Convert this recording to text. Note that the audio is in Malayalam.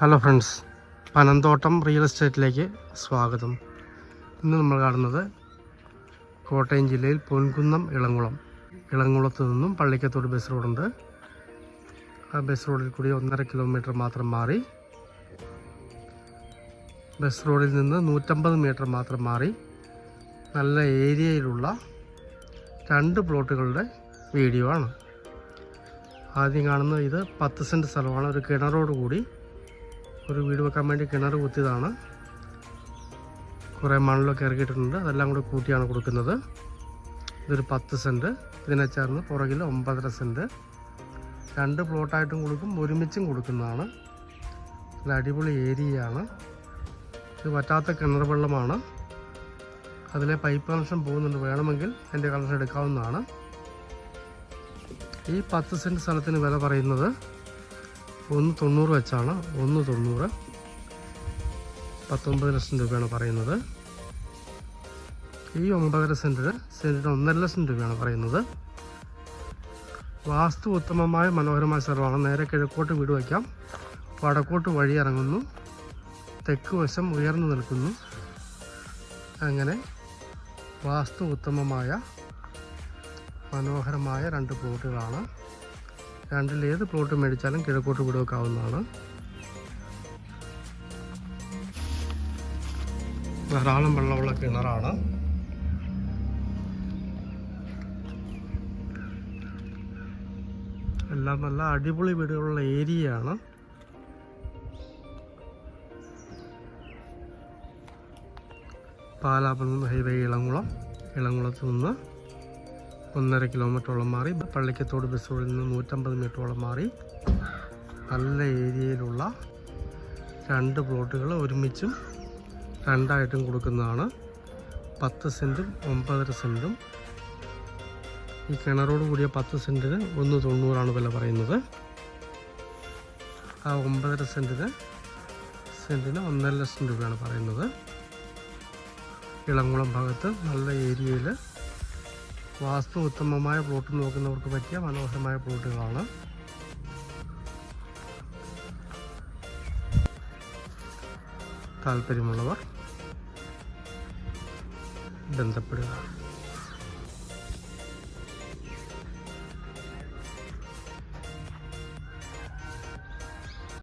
ഹലോ ഫ്രണ്ട്സ് പനന്തോട്ടം റിയൽ എസ്റ്റേറ്റിലേക്ക് സ്വാഗതം. ഇന്ന് നമ്മൾ കാണുന്നത് കോട്ടയം ജില്ലയിൽ പൊൻകുന്നം ഇളങ്കുളം ഇളങ്കുളത്ത് നിന്നും പള്ളിക്കത്തോട് ബസ് റോഡുണ്ട് ആ ബസ് റോഡിൽ കൂടി ഒന്നര കിലോമീറ്റർ മാത്രം മാറി. ബസ് റോഡിൽ നിന്ന് നൂറ്റമ്പത് മീറ്റർ മാത്രം മാറി. നല്ല ഏരിയയിലുള്ള രണ്ട് പ്ലോട്ടുകളുടെ വീഡിയോ ആണ്. ആദ്യം കാണുന്നത് ഇത് പത്ത് സെന്റ് സ്ഥലമാണ്. ഒരു കിണറോട് കൂടി ഒരു വീട് വെക്കാൻ വേണ്ടി കിണർ കുത്തിയതാണ്. കുറേ മണലൊക്കെ ഇറക്കിയിട്ടുണ്ട് അതെല്ലാം കൂടെ കൂട്ടിയാണ് കൊടുക്കുന്നത്. ഇതൊരു പത്ത് സെന്റ് ഇതിനെ ചേർന്ന് പുറകിൽ ഒമ്പതര സെന്റ് രണ്ട് പ്ലോട്ടായിട്ടും കൊടുക്കും ഒരുമിച്ചും കൊടുക്കുന്നതാണ്. നല്ല അടിപൊളി ഏരിയയാണ്. ഇത് വറ്റാത്ത കിണർ വെള്ളമാണ്. അതിലെ പൈപ്പ് കണക്ഷൻ പോകുന്നുണ്ട്. വേണമെങ്കിൽ എന്റെ കണക്ഷൻ എടുക്കാവുന്നതാണ്. ഈ പത്ത് സെന്റ് സ്ഥലത്തിന് വില പറയുന്നത് ഒന്ന് തൊണ്ണൂറ് വെച്ചാണ്. ഒന്ന് തൊണ്ണൂറ്. പത്തൊമ്പത് ലക്ഷം രൂപയാണ് പറയുന്നത്. ഈ ഒമ്പതര സെന്റിന് സെന്റിന് ഒന്നര ലക്ഷം രൂപയാണ് പറയുന്നത്. വാസ്തു ഉത്തമമായ മനോഹരമായ സ്ഥലമാണ്. നേരെ കിഴക്കോട്ട് വീട് വയ്ക്കാം. വടക്കോട്ട് വഴി ഇറങ്ങുന്നു. തെക്ക് വശം ഉയർന്നു നിൽക്കുന്നു. അങ്ങനെ വാസ്തു ഉത്തമമായ മനോഹരമായ രണ്ട് പ്ലോട്ടുകളാണ്. രണ്ടിൽ ഏത് പ്ലോട്ട് മേടിച്ചാലും കിഴക്കോട്ട് വിടുവെക്കാവുന്നതാണ്. ധാരാളം വെള്ളമുള്ള കിണറാണ്. എല്ലാം നല്ല അടിപൊളി വീടുകളുള്ള ഏരിയയാണ്. നിന്ന് ഹൈവേ ഇളംകുളം. ഇളംകുളത്ത് നിന്ന് ഒന്നര കിലോമീറ്ററോളം മാറി പള്ളിക്കത്തോട് ബസ് റോഡിൽ നിന്ന് നൂറ്റമ്പത് മീറ്ററോളം മാറി. നല്ല ഏരിയയിലുള്ള രണ്ട് പ്ലോട്ടുകൾ ഒരുമിച്ചും രണ്ടായിട്ടും കൊടുക്കുന്നതാണ്. പത്ത് സെന്റും ഒമ്പതര സെന്റും ഈ കിണറോട് കൂടിയ പത്ത് സെന്റിന് ഒന്ന് തൊണ്ണൂറാണ് വില പറയുന്നത്. ആ ഒമ്പതര സെന്റിന് സെന്റിന് ഒന്നര ലക്ഷം രൂപയാണ് പറയുന്നത്. ഇളംകുളം ഭാഗത്ത് നല്ല ഏരിയയിൽ വാസ്തു ഉത്തമമായ പ്ലോട്ട് നോക്കുന്നവർക്ക് പറ്റിയ മനോഹരമായ പ്ലോട്ടുകളാണ്. താല്പര്യമുള്ളവർ ബന്ധപ്പെടുക.